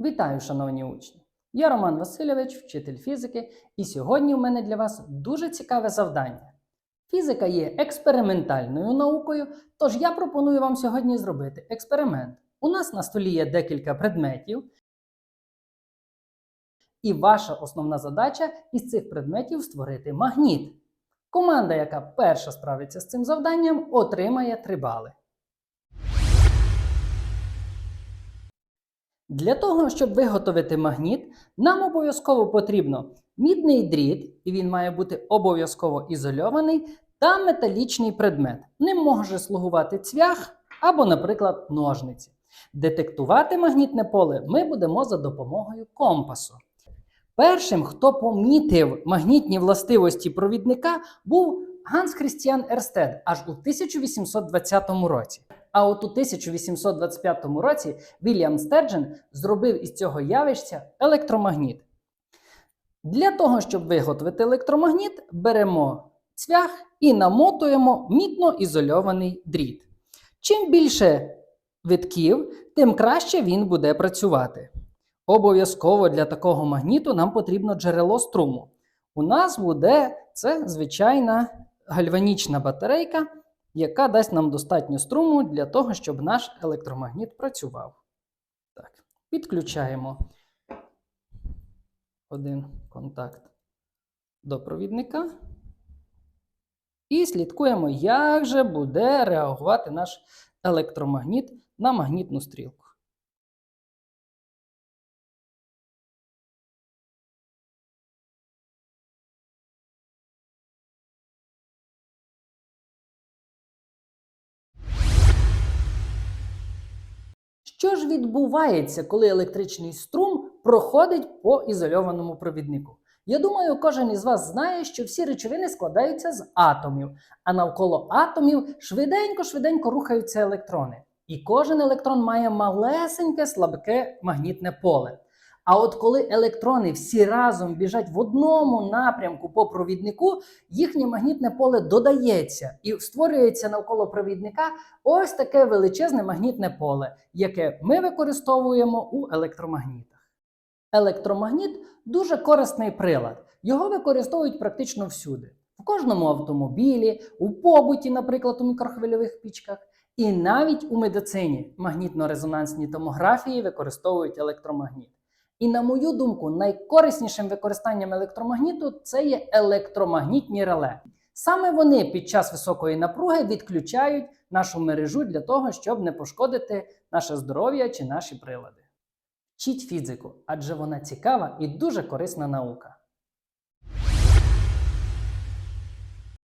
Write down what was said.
Вітаю, шановні учні! Я Роман Васильович, вчитель фізики, і сьогодні у мене для вас дуже цікаве завдання. Фізика є експериментальною наукою, тож я пропоную вам сьогодні зробити експеримент. У нас на столі є декілька предметів, і ваша основна задача із цих предметів створити магніт. Команда, яка перша справиться з цим завданням, отримає 3 бали. Для того, щоб виготовити магніт, нам обов'язково потрібно мідний дріт, і він має бути обов'язково ізольований, та металічний предмет. Ним може слугувати цвях або, наприклад, ножниці. Детектувати магнітне поле ми будемо за допомогою компасу. Першим, хто помітив магнітні властивості провідника, був Ганс Хрістіан Ерстед аж у 1820 році. А от у 1825 році Вільям Стерджен зробив із цього явища електромагніт. Для того, щоб виготовити електромагніт, беремо цвях і намотуємо мідно ізольований дріт. Чим більше витків, тим краще він буде працювати. Обов'язково для такого магніту нам потрібно джерело струму. У нас буде це звичайна гальванічна батарейка, яка дасть нам достатньо струму для того, щоб наш електромагніт працював. Так, Підключаємо один контакт до провідника. І слідкуємо, як же буде реагувати наш електромагніт на магнітну стрілку. Що ж відбувається, коли електричний струм проходить по ізольованому провіднику? Я думаю, кожен із вас знає, що всі речовини складаються з атомів, а навколо атомів швиденько-швиденько рухаються електрони. І кожен електрон має малесеньке слабке магнітне поле. А от коли електрони всі разом біжать в одному напрямку по провіднику, їхнє магнітне поле додається і створюється навколо провідника ось таке величезне магнітне поле, яке ми використовуємо у електромагнітах. Електромагніт дуже корисний прилад. Його використовують практично всюди. В кожному автомобілі, у побуті, наприклад, у мікрохвильових пічках, і навіть у медицині магнітно-резонансній томографії використовують електромагніт. І, на мою думку, найкориснішим використанням електромагніту це є електромагнітні реле. Саме вони під час високої напруги відключають нашу мережу для того, щоб не пошкодити наше здоров'я чи наші прилади. Вчіть фізику, адже вона цікава і дуже корисна наука.